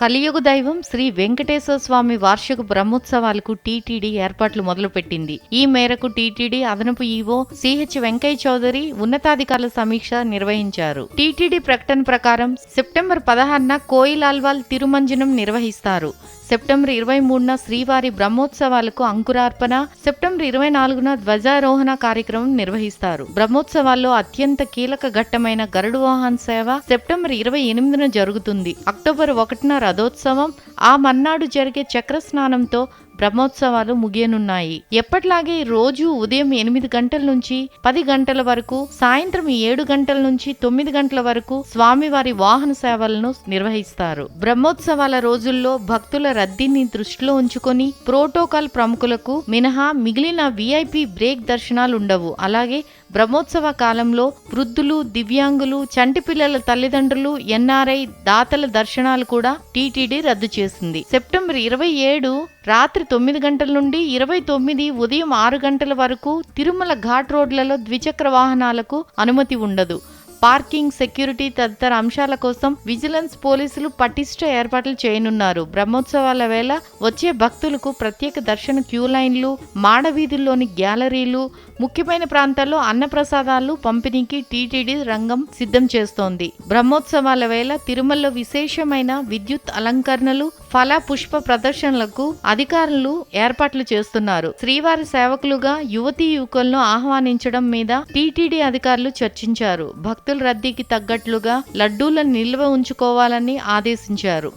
కలియుగ దైవం శ్రీ వెంకటేశ్వర స్వామి వార్షిక బ్రహ్మోత్సవాలకు టీటీడీ ఏర్పాట్లు మొదలుపెట్టింది. ఈ మేరకు టీటీడీ అదనపు ఈవో సిహెచ్ వెంకయ్య చౌదరి ఉన్నతాధికారుల సమీక్ష నిర్వహించారు. టీటీడీ ప్రకటన ప్రకారం సెప్టెంబర్ పదహారున కోయిలాల్వాల్ తిరుమంజనం నిర్వహిస్తారు. సెప్టెంబర్ ఇరవై మూడున శ్రీవారి బ్రహ్మోత్సవాలకు అంకురార్పణ సెప్టెంబర్ ఇరవై నాలుగున ధ్వజారోహణ కార్యక్రమం నిర్వహిస్తారు. బ్రహ్మోత్సవాల్లో అత్యంత కీలక ఘట్టమైన గరుడు వాహన్ సేవ సెప్టెంబర్ ఇరవై ఎనిమిదిన జరుగుతుంది. అక్టోబర్ ఒకటిన రథోత్సవం ఆ మన్నాడు జరిగే చక్ర స్నానంతో బ్రహ్మోత్సవాలు ముగియనున్నాయి. ఎప్పట్లాగే రోజు ఉదయం ఎనిమిది గంటల నుంచి పది గంటల వరకు సాయంత్రం ఏడు గంటల నుంచి తొమ్మిది గంటల వరకు స్వామివారి వాహన సేవలను నిర్వహిస్తారు. బ్రహ్మోత్సవాల రోజుల్లో భక్తుల రద్దీని దృష్టిలో ఉంచుకొని ప్రోటోకాల్ ప్రముఖులకు మినహా మిగిలిన విఐపి బ్రేక్ దర్శనాలు ఉండవు అలాగే బ్రహ్మోత్సవ కాలంలో వృద్ధులు దివ్యాంగులు చంటి పిల్లల తల్లిదండ్రులు ఎన్ఆర్ఐ దాతల దర్శనాలు కూడా టీటీడీ రద్దు చేసింది. సెప్టెంబర్ ఇరవై ఏడు రాత్రి తొమ్మిది గంటల నుండి ఇరవై తొమ్మిది ఉదయం ఆరు గంటల వరకు తిరుమల ఘాట్ రోడ్లలో ద్విచక్ర వాహనాలకు అనుమతి ఉండదు. పార్కింగ్ సెక్యూరిటీ తదితర అంశాల కోసం విజిలెన్స్ పోలీసులు పటిష్ట ఏర్పాట్లు చేయనున్నారు. బ్రహ్మోత్సవాల వేళ వచ్చే భక్తులకు ప్రత్యేక దర్శన క్యూ లైన్లు మాడవీధుల్లోని గ్యాలరీలు ముఖ్యమైన ప్రాంతాల్లో అన్నప్రసాదాలు పంపిణీకి టీటీడీ రంగం సిద్ధం చేస్తోంది. బ్రహ్మోత్సవాల వేళ తిరుమలలో విశేషమైన విద్యుత్ అలంకరణలు ఫల పుష్ప ప్రదర్శనలకు అధికారులు ఏర్పాట్లు చేస్తున్నారు. శ్రీవారి సేవకులుగా యువతీ యువకులను ఆహ్వానించడం మీద టీటీడీ అధికారులు చర్చించారు. భక్తుల రద్దీకి తగ్గట్లుగా లడ్డూలను నిల్వ ఉంచుకోవాలని ఆదేశించారు.